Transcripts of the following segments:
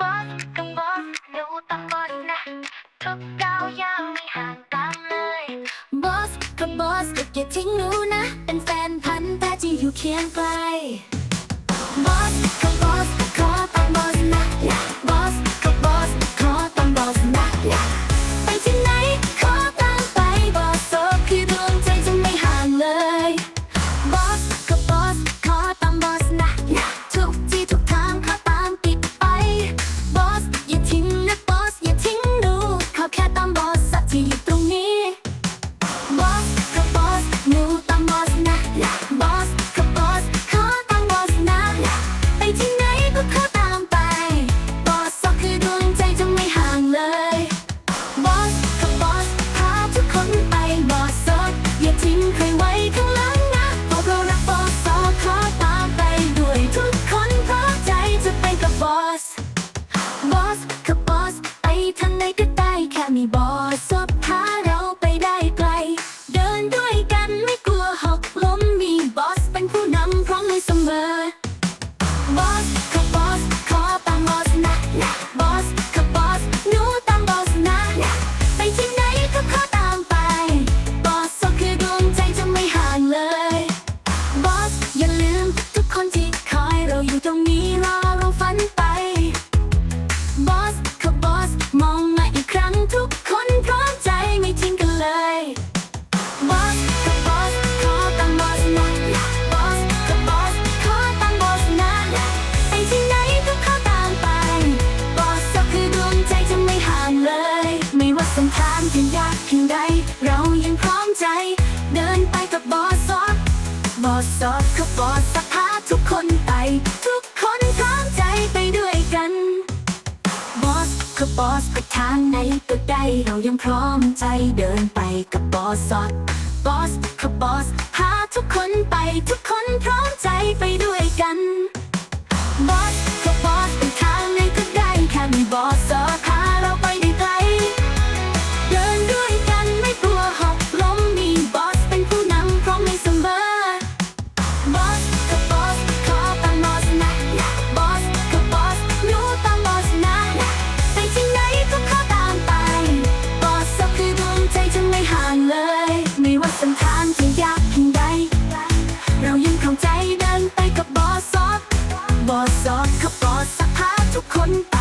บอสกับบอสหนูต้องบอสนะ ทุกดาวยังไม่ห่างตามเลย บอสกับบอสอย่าทิ้งหนูนะ เป็นแฟนพันธุ์แท้ที่อยู่เคียงไกลบอสกับบอส เป็นผู้นำพร้อมเลยเสมอบอสขับบอสขอตามบอสนะนะบอสขับบอสหนูตามบอสนะไปที่ไหนก็ขอตามไป บอสก็คือดวงใจจะไม่ห่างเลย บอสอย่าลืมทุกคนที่คอยเราอยู่ตรงนี้ บอสไปทางไหนก็ได้เรายังพร้อมใจเดินไปกับบอสสอดบอสกับบอสพาทุกคนไปทุกคนพร้อมใจไปด้วยกันบอส ไม่ว่าเส้นทางจะยากเพียงใด เรายังเข้าใจเดินไปกับบอสซอสบอสซอสกับบอสสักพาทุกคนไป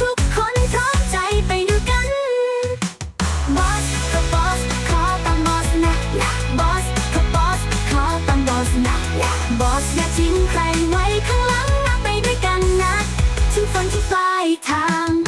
ทุกคนพร้อมใจไปด้วยกันบอสกับบอสขอตามบอสนะบอสกับบอสขอตามบอสนะบอสอย่าทิ้งใครไว้ข้างหลังนะไปด้วยกันนะถึงฝนที่ปลายทาง